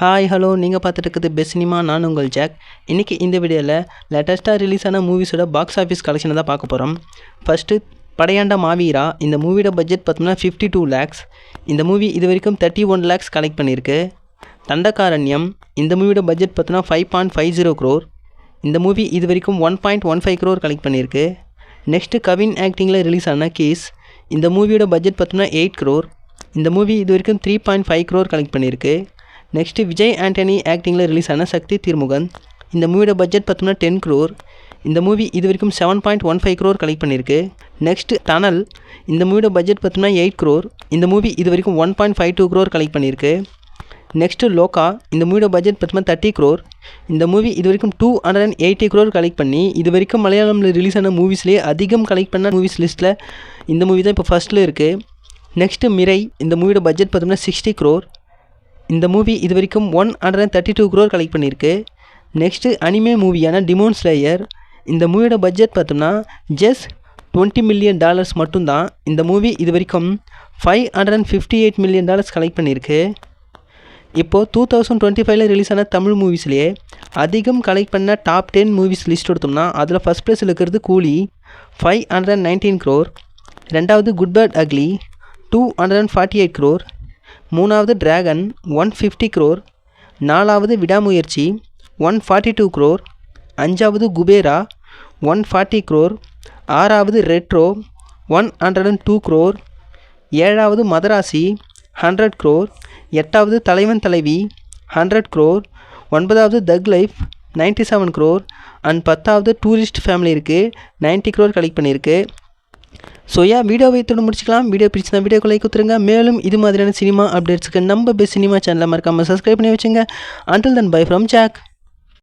Hi hello நீங்கள் பார்த்துட்டு இருக்குது பெஸ்ட் சினிமா நான் உங்கள் ஜாக் இன்றைக்கி இந்த வீடியோவில் லேட்டஸ்ட்டாக ரிலீஸ் ஆன மூவிஸோட பாக்ஸ் ஆஃபீஸ் கலெக்ஷனை தான் பார்க்க போகிறோம் ஃபஸ்ட்டு படையாண்டா மாவீரா. இந்த மூவியோட பட்ஜெட் பார்த்தோம்னா ஃபிஃப்டி டூ லேக்ஸ் இந்த மூவி இது வரைக்கும் தேர்ட்டி ஒன் லேக்ஸ் கலெக்ட் பண்ணியிருக்கு. தண்டகாரண்யம். இந்த மூவியோட பட்ஜெட் பார்த்தோம்னா five point five zero crore இந்த மூவி இது வரைக்கும் one point one five crore collect பண்ணியிருக்கு. நெக்ஸ்ட்டு கவின் ஆக்டிங்கில் ரிலீஸ் ஆன கேஸ் இந்த மூவியோட பட்ஜெட் பார்த்தோம்னா எயிட் க்ரோர் இந்த மூவி இது வரைக்கும் three point five crore collect பண்ணியிருக்கு. நெக்ஸ்ட்டு விஜய் ஆண்டனி ஆக்டிங்கில் ரிலீஸ் ஆன சக்தி திருமுகன். இந்த மூவியோட பட்ஜெட் பார்த்தோம்னா டென் க்ரோர் இந்த மூவி இது வரைக்கும் seven point one five crore collect பண்ணியிருக்கு நெக்ஸ்ட் டனல் இந்த மூவியோட பட்ஜெட் பார்த்தோம்னா எயிட் க்ரோர் இந்த மூவி இது வரைக்கும் one point five two crore collect பண்ணியிருக்கு நெக்ஸ்ட்டு லோகா இந்த மூவியோட பட்ஜெட் பார்த்தோம்னா தேர்ட்டி க்ரோர் இந்த மூவி இது வரைக்கும் two hundred and eighty crore collect பண்ணி இது வரைக்கும் மலையாளமில் ரிலீஸ் ஆன மூவிஸ்லேயே அதிகம் கலெக்ட் பண்ண மூவிஸ் லிஸ்ட்டில் இந்த மூவி தான் இப்போ ஃபஸ்ட்டில் இருக்குது நெக்ஸ்ட்டு மிரை இந்த மூவியோட பட்ஜெட் பார்த்தோம்னா சிக்ஸ்டி க்ரோர் இந்த மூவி இது வரைக்கும் one hundred and thirty two crore collect பண்ணியிருக்கு. நெக்ஸ்ட்டு அனிமே மூவியான டிமோன் ஸ்லேயர் இந்த மூவியோட பட்ஜெட் பார்த்தோம்னா ஜஸ்ட் டுவெண்ட்டி மில்லியன் டாலர்ஸ் மட்டும்தான். இந்த மூவி இது வரைக்கும் five hundred and fifty eight million dollars collect பண்ணியிருக்கு. இப்போது டூ தௌசண்ட் டுவெண்ட்டி ஃபைவ்ல ரிலீஸ் ஆன தமிழ் மூவிஸ்லேயே அதிகம் கலெக்ட் பண்ண டாப் டென் மூவிஸ் லிஸ்ட் எடுத்தோம்னா அதில் ஃபஸ்ட் ப்ளேஸில் இருக்கிறது Coolie five hundred and nineteen crore ரெண்டாவது Good Bad Ugly two hundred and forty eight crore மூணாவது டிராகன் ஒன் ஃபிஃப்டி க்ரோர் நாலாவது விடாமுயற்சி ஒன் ஃபார்ட்டி டூ க்ரோர் அஞ்சாவது குபேரா ஒன் ஃபார்ட்டி க்ரோர் ஆறாவது Retro one hundred and two crore ஏழாவது மதராசி ஹண்ட்ரட் க்ரோர் எட்டாவது தலைவன் தலைவி ஹண்ட்ரட் க்ரோர் ஒன்பதாவது Thug Life ninety seven crore and பத்தாவது டூரிஸ்ட் ஃபேமிலி இருக்குது நைன்ட்டி க்ரோர் கலெக்ட் பண்ணியிருக்கு. ஸோ ஏன் வீடியோவை வைத்தோடு முடிச்சுக்கலாம். வீடியோ பிடிச்சிருந்தா வீடியோகளை கொடுத்துருங்க. மேலும் இது மாதிரியான சினிமா அப்டேட்ஸுக்கு நம்ம பெஸ்ட் சினிமா சேனலை மறக்காமல் சப்ஸ்கிரைப் பண்ணி வச்சுங்க. Until then bye from Jack